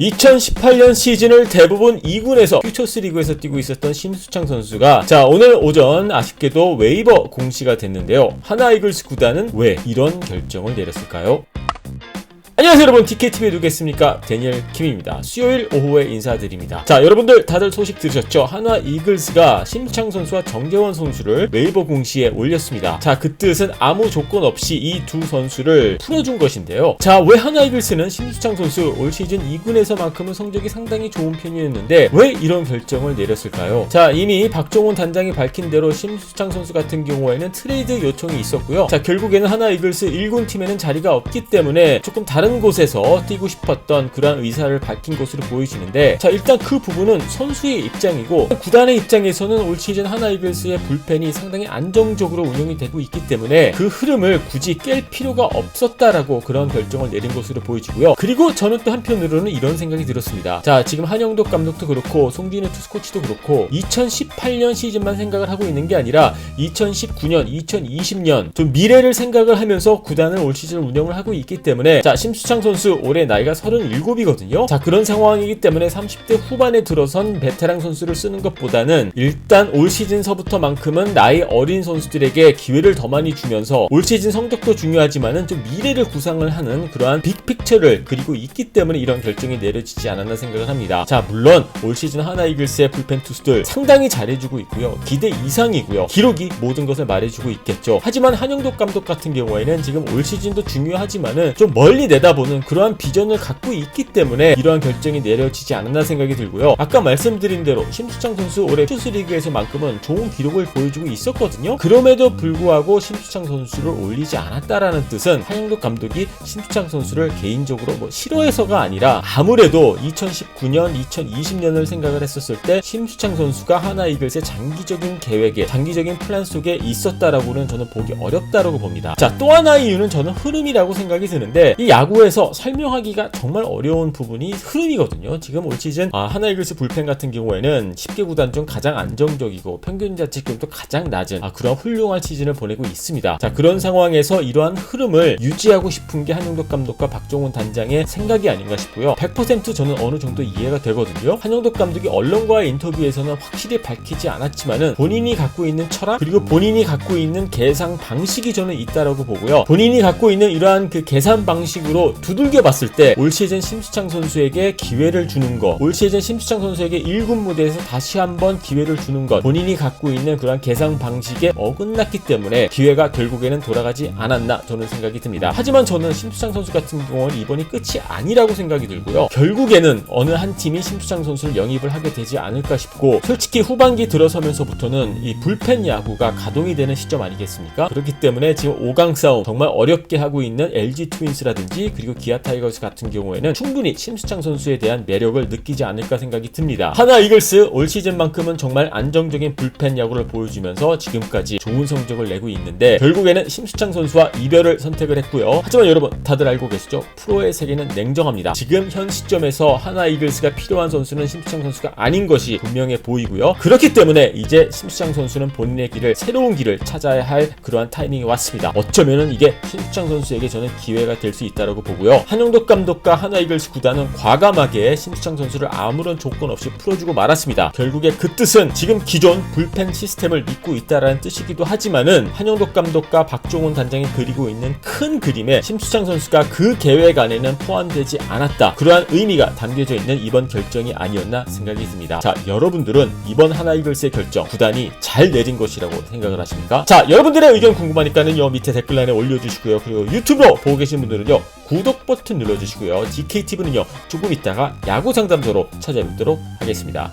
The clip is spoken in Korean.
2018년 시즌을 대부분 2군에서 퓨처스 리그에서 뛰고 있었던 심수창 선수가 자 오늘 오전 아쉽게도 웨이버 공시가 됐는데요 하나 이글스 구단은 왜 이런 결정을 내렸을까요? 안녕하세요 여러분. DKTV에 누구겠습니까? 데니엘 킴입니다. 수요일 오후에 인사드립니다. 자 여러분들 다들 소식 들으셨죠? 한화 이글스가 심창 선수와 정재원 선수를 웨이버 공시에 올렸습니다. 자 그 뜻은 아무 조건 없이 이 두 선수를 풀어준 것인데요. 자 왜 한화 이글스는 심수창 선수 올 시즌 2군에서만큼은 성적이 상당히 좋은 편이었는데 왜 이런 결정을 내렸을까요? 자 이미 박종훈 단장이 밝힌 대로 심수창 선수 같은 경우에는 트레이드 요청이 있었고요. 자 결국에는 한화 이글스 1군 팀에는 자리가 없기 때문에 조금 다른 곳에서 뛰고 싶었던 그러한 의사를 밝힌 것으로 보여지는데 자 일단 그 부분은 선수의 입장이고 구단의 입장에서는 올 시즌 하나 이글스의 불펜이 상당히 안정적으로 운영이 되고 있기 때문에 그 흐름을 굳이 깰 필요가 없었다라고 그런 결정을 내린 것으로 보여지고요. 그리고 저는 또 한편으로는 이런 생각이 들었습니다. 자 지금 한영덕 감독도 그렇고 송진우 투스코치도 그렇고 2018년 시즌만 생각을 하고 있는 게 아니라 2019년, 2020년 좀 미래를 생각을 하면서 구단을 올 시즌 운영을 하고 있기 때문에 자 심수 창 선수 올해 나이가 37이거든요. 자 그런 상황이기 때문에 30대 후반에 들어선 베테랑 선수를 쓰는 것보다는 일단 올 시즌서부터만큼은 나이 어린 선수들에게 기회를 더 많이 주면서 올 시즌 성적도 중요하지만은 좀 미래를 구상을 하는 그러한 빅픽처를 그리고 있기 때문에 이런 결정이 내려지지 않았나 생각을 합니다. 자 물론 올 시즌 하나 이글스의 불펜 투수들 상당히 잘해주고 있고요. 기대 이상이고요. 기록이 모든 것을 말해주고 있겠죠. 하지만 한영덕 감독 같은 경우에는 지금 올 시즌도 중요하지만은 좀 멀리 내다 보는 그러한 비전을 갖고 있기 때문에 이러한 결정이 내려지지 않았나 생각이 들고요. 아까 말씀드린 대로 심수창 선수 올해 슈스리그에서만큼은 좋은 기록을 보여주고 있었거든요. 그럼에도 불구하고 심수창 선수를 올리지 않았다라는 뜻은 한영덕 감독이 심수창 선수를 개인적으로 뭐 싫어해서가 아니라 아무래도 2019년, 2020년을 생각을 했었을 때 심수창 선수가 하나 이글스의 장기적인 계획에 장기적인 플랜 속에 있었다라고는 저는 보기 어렵다라고 봅니다. 자, 또 하나의 이유는 저는 흐름이라고 생각이 드는데 이 야구 에서 설명하기가 정말 어려운 부분이 흐름이거든요. 지금 올 시즌 아, 하나 이글스 불펜 같은 경우에는 10개 구단 중 가장 안정적이고 평균 자책점도 가장 낮은 아, 그런 훌륭한 시즌을 보내고 있습니다. 자, 그런 상황에서 이러한 흐름을 유지하고 싶은 게 한영덕 감독과 박종훈 단장의 생각이 아닌가 싶고요. 100% 저는 어느 정도 이해가 되거든요. 한영덕 감독이 언론과의 인터뷰에서는 확실히 밝히지 않았지만은 본인이 갖고 있는 철학 그리고 본인이 갖고 있는 계산 방식이 저는 있다라고 보고요. 본인이 갖고 있는 이러한 그 계산 방식으로 두들겨 봤을 때 올 시즌 심수창 선수에게 기회를 주는 것, 올 시즌 심수창 선수에게 1군 무대에서 다시 한번 기회를 주는 것, 본인이 갖고 있는 그러한 계산 방식에 어긋났기 때문에 기회가 결국에는 돌아가지 않았나 저는 생각이 듭니다. 하지만 저는 심수창 선수 같은 경우는 이번이 끝이 아니라고 생각이 들고요. 결국에는 어느 한 팀이 심수창 선수를 영입을 하게 되지 않을까 싶고 솔직히 후반기 들어서면서부터는 이 불펜 야구가 가동이 되는 시점 아니겠습니까? 그렇기 때문에 지금 5강 싸움 정말 어렵게 하고 있는 LG 트윈스라든지 그리고 기아 타이거스 같은 경우에는 충분히 심수창 선수에 대한 매력을 느끼지 않을까 생각이 듭니다. 하나 이글스 올 시즌만큼은 정말 안정적인 불펜 야구를 보여주면서 지금까지 좋은 성적을 내고 있는데 결국에는 심수창 선수와 이별을 선택을 했고요. 하지만 여러분 다들 알고 계시죠? 프로의 세계는 냉정합니다. 지금 현 시점에서 하나 이글스가 필요한 선수는 심수창 선수가 아닌 것이 분명해 보이고요. 그렇기 때문에 이제 심수창 선수는 본인의 길을 새로운 길을 찾아야 할 그러한 타이밍이 왔습니다. 어쩌면은 이게 심수창 선수에게 저는 기회가 될 수 있다라고 보고 요. 한영덕 감독과 하나 이글스 구단은 과감하게 심수창 선수를 아무런 조건 없이 풀어주고 말았습니다. 결국에 그 뜻은 지금 기존 불펜 시스템을 믿고 있다라는 뜻이기도 하지만은 한영덕 감독과 박종훈 단장이 그리고 있는 큰 그림에 심수창 선수가 그 계획 안에는 포함되지 않았다. 그러한 의미가 담겨져 있는 이번 결정이 아니었나 생각이 듭니다. 자, 여러분들은 이번 하나 이글스의 결정 구단이 잘 내린 것이라고 생각을 하십니까? 자, 여러분들의 의견 궁금하니까는 요 밑에 댓글란에 올려주시고요. 그리고 유튜브로 보고 계신 분들은요 구독 버튼 눌러주시고요. DKTV는요 조금 있다가 야구 상담소로 찾아뵙도록 하겠습니다.